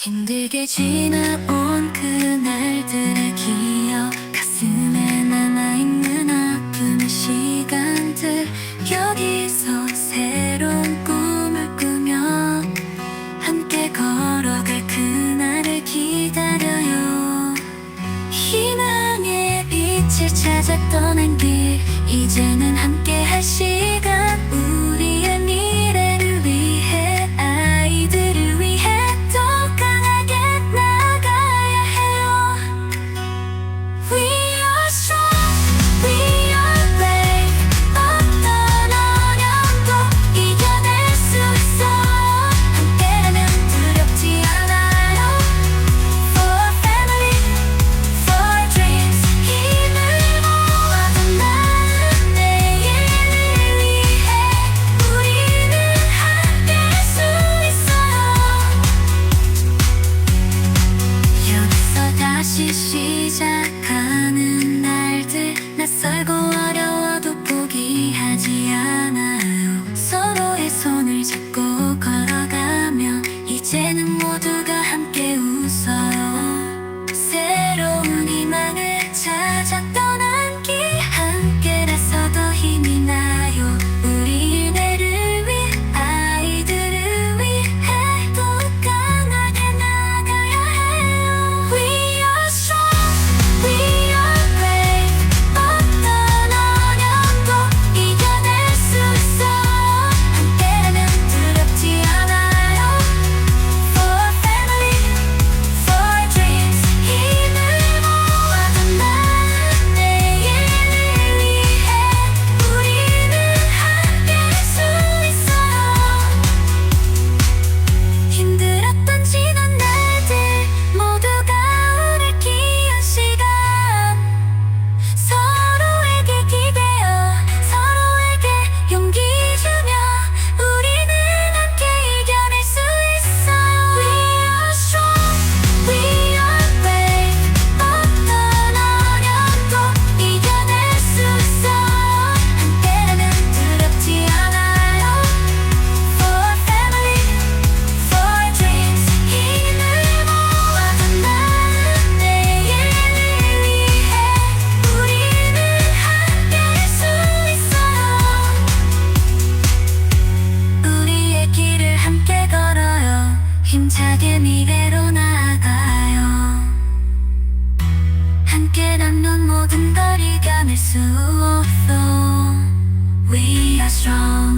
힘들게 지나온 그날들의 기억. 가슴에 남아있는 아픔의 시간들. 여기서 새로운 꿈을 꾸며 함께 걸어갈 그날을 기다려요. 희망의 빛을 찾아 떠난 길. 이제 다시 시작하는 날들. 낯설고 어려워도 포기하지 않아요. 서로의 손을 잡고 걸어가며 이제는 힘차게 미래로 나아가요. 함께 남는 모든 걸 이겨낼 수 없어. We are strong.